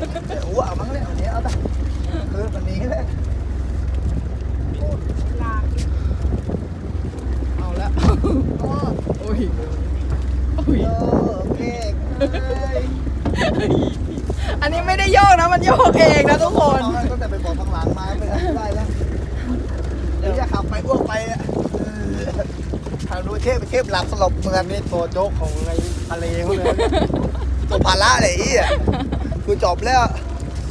อ้วมั้งเนี่ยวันนี้เอาแต่คือวันนี้แหละเอาแล้วโอ้ยโอ้ยโอ้เก่งเลยอันนี้ไม่ได้โยกนะ มันโยกเองนะทุกคนตั้งแต่ไปบอกข้างหลังมาไม่ได้แล้วเดี๋ยวจะขับไปอ้วกไปอะทางดูเทพเทพหลับสลบเหมือนนี่ตัวโจ๊กของไอ้ทะเลเขาเลยตัวภาระเลยไอ้เหี้ยกูจ บแล้ว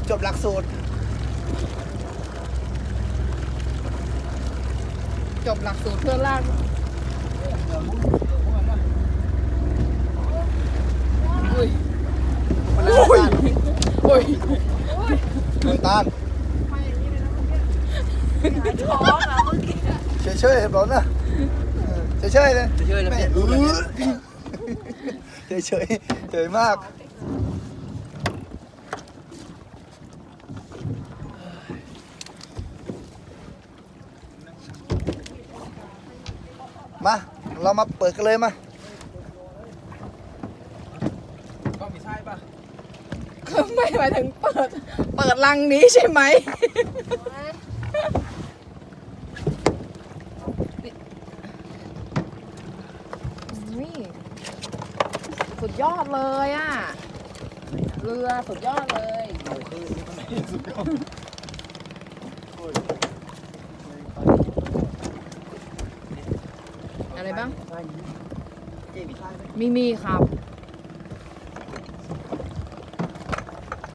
จบหลักสูตร จบหลักสูตรเพื่อลากอุ้ยมันเลยอุ้ยอุ้ยมันต้านท้องอะเมื่อกี้เฉยๆเห็นบอกนะเฉยๆเลยเฉยๆเลยไม่เปลี่ยนรูปเลยเฉยๆเฉยมาก มา เรามาเปิดกันเลยมาก็มีไส้ป่ะคือไม่หมายถึงเปิด เปิดลังนี้ใช่ไหม นี่สุดยอดเลยอะ เรือสุดยอดเลยอะไรบ้างเจ๊มีไส้ไหมมีมีครับ